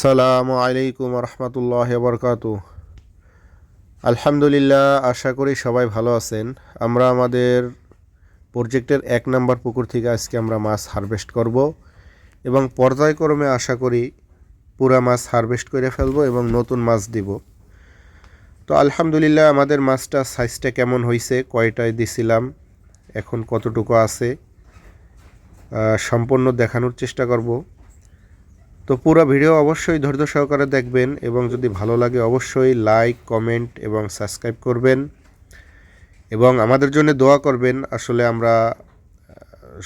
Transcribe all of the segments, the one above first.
সালামু আলাইকুম রহমতুল্লাহ বরকাত আলহামদুলিল্লাহ, আশা করি সবাই ভালো আছেন। আমরা আমাদের প্রজেক্টের এক নম্বর পুকুর থেকে আজকে আমরা মাছ হারভেস্ট করব এবং পর্যায়ক্রমে আশা করি পুরা মাছ হারভেস্ট করে ফেলব এবং নতুন মাছ দিব। তো আলহামদুলিল্লাহ, আমাদের মাছটা সাইজটা কেমন হয়েছে কয়টায় দিছিলাম, এখন কতটুকু আছে সম্পূর্ণ দেখানোর চেষ্টা করব। তো পুরো ভিডিও অবশ্যই ধৈর্য সহকারে দেখবেন এবং যদি ভালো লাগে অবশ্যই লাইক, কমেন্ট এবং সাবস্ক্রাইব করবেন। এবং আমাদের জন্য দোয়া করবেন, আসলে আমরা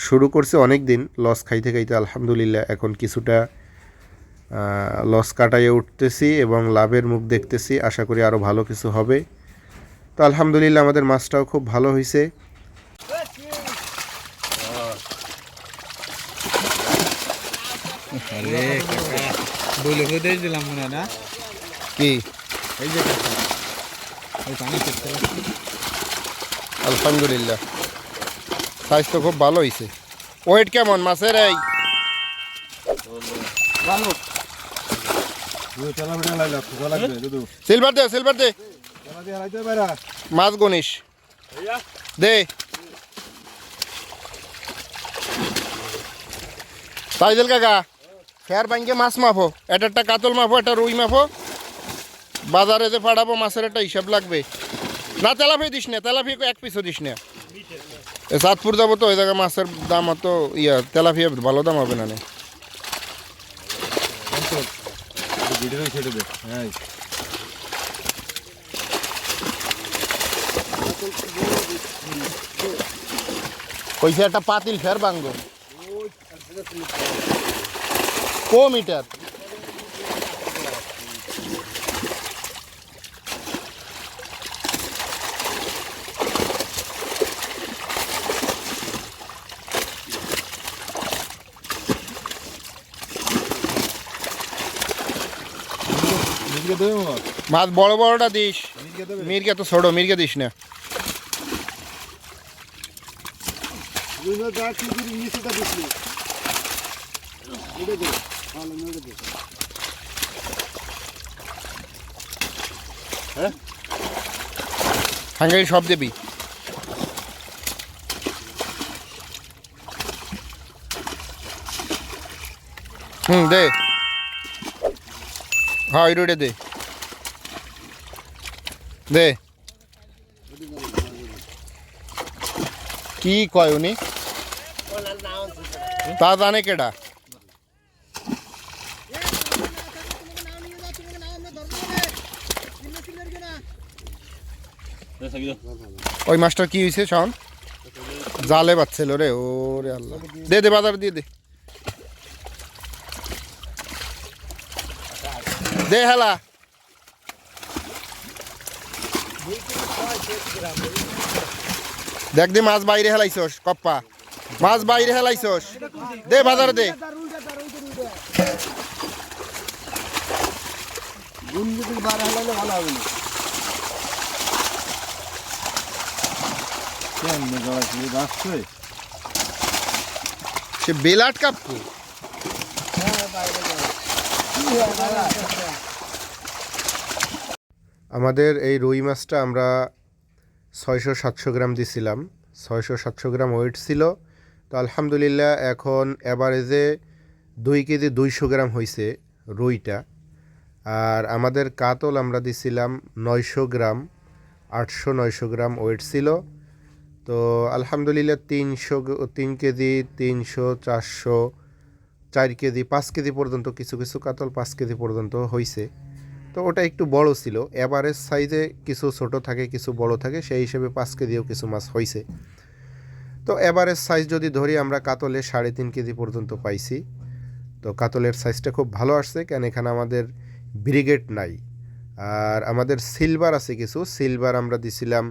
শুরু করছি অনেক দিন লস খাইতে খাইতে আলহামদুলিল্লাহ এখন কিছুটা লস কাটাইয়ে উঠতেছি এবং লাভের মুখ দেখতেছি, আশা করি আরও ভালো কিছু হবে। তো আলহামদুলিল্লাহ আমাদের মাছটাও খুব ভালো হয়েছে আরে কাকা বলে কোথায় দিলাম মনে না? কি? এই যে আলহামদুলিল্লাহ। সাইজ তো খুব ভালো হয়েছে ওয়েট কেমন মাছের এই? সিলভার দে সিলভার দে। মাছ গনিস। দে। তাইজেল কাকা। ফের ব্যাংকে মাছ মাফো এটা একটা কাতল মাফো একটা রুই মাফো বাজারে যে পাঠাবো মাছের একটা হিসাব লাগবে। না তেলাফি দিস না তেলাফি এক পিসও দিস না। সাতপুর যাব তো, ওই জায়গায় মাছের দাম অত ইয়া তেলাফিয়া ভালো দাম হবে না। কইছে একটা পাতিল ফের ভাঙবো। কো মিটার। মাছ বড় বড়টা দিস। মির্গা তো ছোট মির্গা দিস না। নিচেটা দিছি দে হাঙ্গাই সব দেবি। হুম, দে। হ্যাঁ ওই রোডে দে। দে। কি কয় উনি? তা জানে কেডা? ওই মাছটার কি হয়েছে শোন জালে বাচ্ছিল রে ও রে আল্লাহ। দে দে বাজার দিয়ে দে। দে হেলা। দেখ দে মাছ বাইরে হেলাইছস কপ্পা। মাছ বাইরে হেলাইছস। দে বাজার দে। ভালো হবে না। সে বেলাট কাপ্পু আমাদের এই রুই মাছটা আমরা ছয়শো সাতশো গ্রাম দিছিলাম। ছয়শো সাতশো গ্রাম ওয়েট ছিল। তো আলহামদুলিল্লাহ এখন অ্যাভারেজে দুই কেজি দুইশো গ্রাম হয়েছে রুইটা। আর আমাদের কাতল আমরা দিছিলাম নয়শো গ্রাম, আটশো নয়শো গ্রাম ওয়েট ছিল। তো আলহামদুলিল্লাহ তিনশো তিন কেজি, তিনশো, চারশো, চার কেজি, পাঁচ কেজি পর্যন্ত, কিছু কিছু কাতল পাঁচ কেজি পর্যন্ত হয়েছে তো ওটা একটু বড় ছিল। এভারেজ সাইজে কিছু ছোট থাকে, কিছু বড় থাকে, সেই হিসেবে পাঁচ কেজিও কিছু মাছ হয়েছে তো এভারেজ সাইজ যদি ধরি, আমরা কাতলে সাড়ে তিন কেজি পর্যন্ত পাইছি। তো কাতলের সাইজটা খুব ভালো আসছে, কেন এখানে আমাদের ব্রিগেড নাই। আর আমাদের সিলভার আছে কিছু, সিলভার আমরা দিছিলাম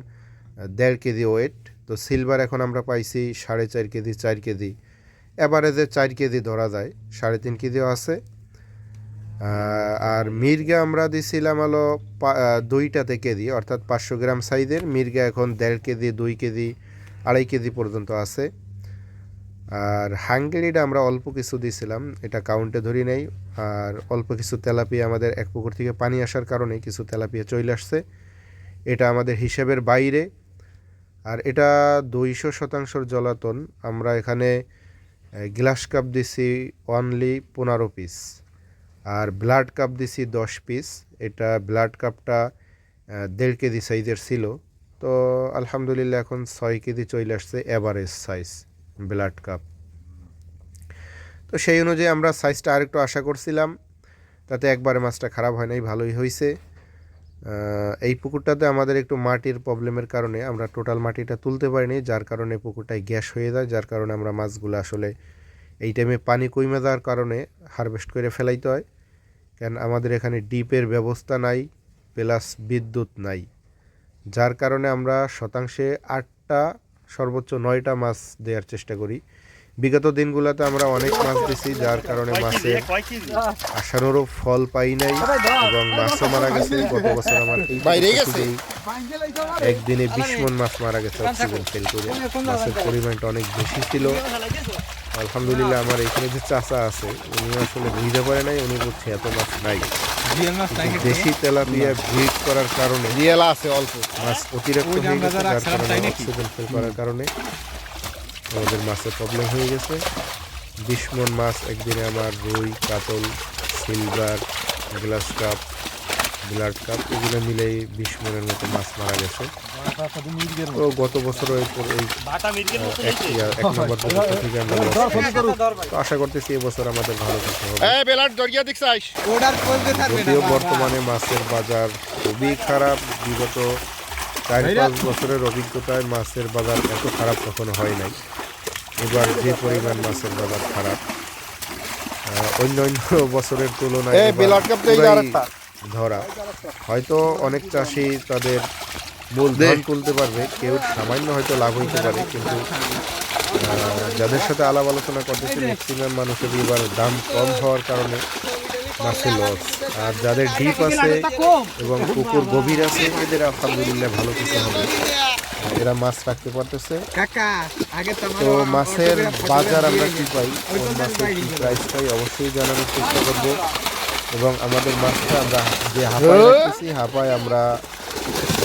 দেড় কেজি ওয়েট। তো সিলভার এখন আমরা পাইছি সাড়ে চার কেজি চার কেজি। অ্যাভারেজে চার কেজি ধরা যায়, সাড়ে তিন কেজিও আছে। আর মির্গা আমরা দিছিলাম হলো দুইটাতে কেজি, অর্থাৎ পাঁচশো গ্রাম সাইজের। মির্গা এখন দেড় কেজি, দুই কেজি, আড়াই কেজি পর্যন্ত আছে। আর হাঙ্গেরিটা আমরা অল্প কিছু দিয়েছিলাম এটা কাউন্টে ধরি নেই। আর অল্প কিছু তেলাপিয়া আমাদের এক পুকুর থেকে পানি আসার কারণে কিছু তেলাপিয়া চলে আসছে। এটা আমাদের হিসেবের বাইরে। আর এটা দুইশো শতাংশর জলাতন আমরা এখানে গ্লাস কাপ দিছি অনলি পনেরো পিস আর ব্লাড কাপ দিছি দশ পিস এটা ব্লাড কাপটা দেড় কেজি সাইজের ছিল। তো আলহামদুলিল্লাহ এখন ছয় কেজি চলে আসছে এভারেজ সাইজ ব্লাড কাপ। তো সেই অনুযায়ী আমরা সাইজটা আরেকটু আশা করছিলাম, তাতে একবারে মাছটা খারাপ হয় নাই, ভালোই হয়েছে এই পুকুরটাতে আমাদের একটু মাটির প্রবলেমের কারণে আমরা টোটাল মাটিটা তুলতে পারিনি, যার কারণে পুকুরটায় গ্যাস হয়ে যায়, যার কারণে আমরা মাছগুলো আসলে এই টাইমে পানি কমে যাওয়ার কারণে হারভেস্ট করে ফেলাইতে হয়। কেন, আমাদের এখানে ডিপের ব্যবস্থা নাই প্লাস বিদ্যুৎ নাই। যার কারণে আমরা শতাংশে আটটা, সর্বোচ্চ নয়টা মাছ দেওয়ার চেষ্টা করি। বিগত দিনগুলোতে আমরা অনেক মাছ দিছি যার কারণে মাছে আশানুরও ফল পাই নাই এবং মাছও মারা গেছে। গত বছর আমার বাইরে গেছে? একদিনে বিশ মন মাছ মারা গেছে অক্সিজেন ফেল করে। মাছের পরিমাণটা অনেক বেশি ছিল। আলহামদুলিল্লাহ আমার এখানে যে চাচা আছে উনি আসলে বুঝতে পারে নাই উনি বলছে এত মাছ নাই। দেশি তেলাপিয়া ব্রিড করার কারণে রিয়েলা আছে অল্প। মাছ অতিরিক্ত হয়ে গেছে যার কারণে অক্সিজেন ফেল করার কারণে আমাদের মাছের প্রবলেম হয়ে গেছে। বিশ মন মাছ একদিনে আমার রুই কাতল silver glass cup blood cup এগুলো মিলেই বিশ মনের মতো মাছ মারা গেছে। তো গত বছর এই এই এক নম্বর থেকে আমরা আশা করতেছি এবছর আমাদের ভালো কিছু হবে। যদিও বর্তমানে মাছের বাজার খুবই খারাপ বিগত চার পাঁচ বছরের অভিজ্ঞতায় মাছের বাজার এত খারাপ কখনো হয় নাই। এবার যে পরিমাণ মাছের বাজার খারাপ আহ, অন্য অন্য বছরের তুলনায়। ধরা। হয়তো অনেক চাষি তাদের মূলধন তুলতে পারবে কেউ সামান্য হয়তো লাভ হইতে পারে কিন্তু আহ, যাদের সাথে আলাপ আলোচনা করতেছে ম্যাক্সিমাম মানুষের এবার দাম কম হওয়ার কারণে মাছের লস আর যাদের ডিপ আছে এবং পুকুর গভীর আছে এদের আলহামদুলিল্লাহ ভালো কিছু হবে। এরা মাছ রাখতে পারতেছে। তো মাছের বাজার আমরা কি পাই? কোন মাছের কি প্রাইস পাই? অবশ্যই জানানোর চেষ্টা করব। এবং আমাদের মাছটা আমরা যে হাঁপায় রাখতেছি হাঁপায় আমরা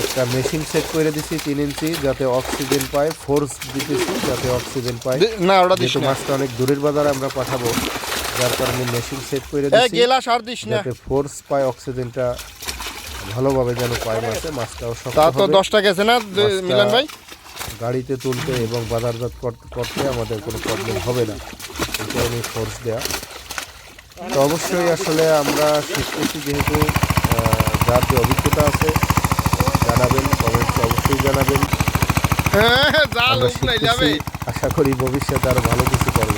একটা মেশিন সেট করে দিছি তিন ইঞ্চি যাতে অক্সিজেন পায় ফোর্স দিতেছি যাতে অক্সিজেন পায়। না ওটা দিস মাছটা অনেক দূরের বাজারে আমরা পাঠাবো যার কারণে মেশিন সেট করে দিস না। যাতে ফোর্স পায় অক্সিজেনটা ভালোভাবে যেন পায় মাছে মাছটাও শক্ত তা তো দশটা গেছে না মিলন ভাই? গাড়িতে তুলতে এবং বাজারজাত কর- করতে আমাদের কোনো প্রবলেম হবে না। এটা কারণে ফোর্স দেওয়া তো অবশ্যই আসলে আমরা শিখতেছি যেহেতু যার যে অভিজ্ঞতা আছে জানাবেন কমেন্টসে অবশ্যই জানাবেন। হ্যাঁ আশা করি ভবিষ্যতে আরও ভালো কিছু করব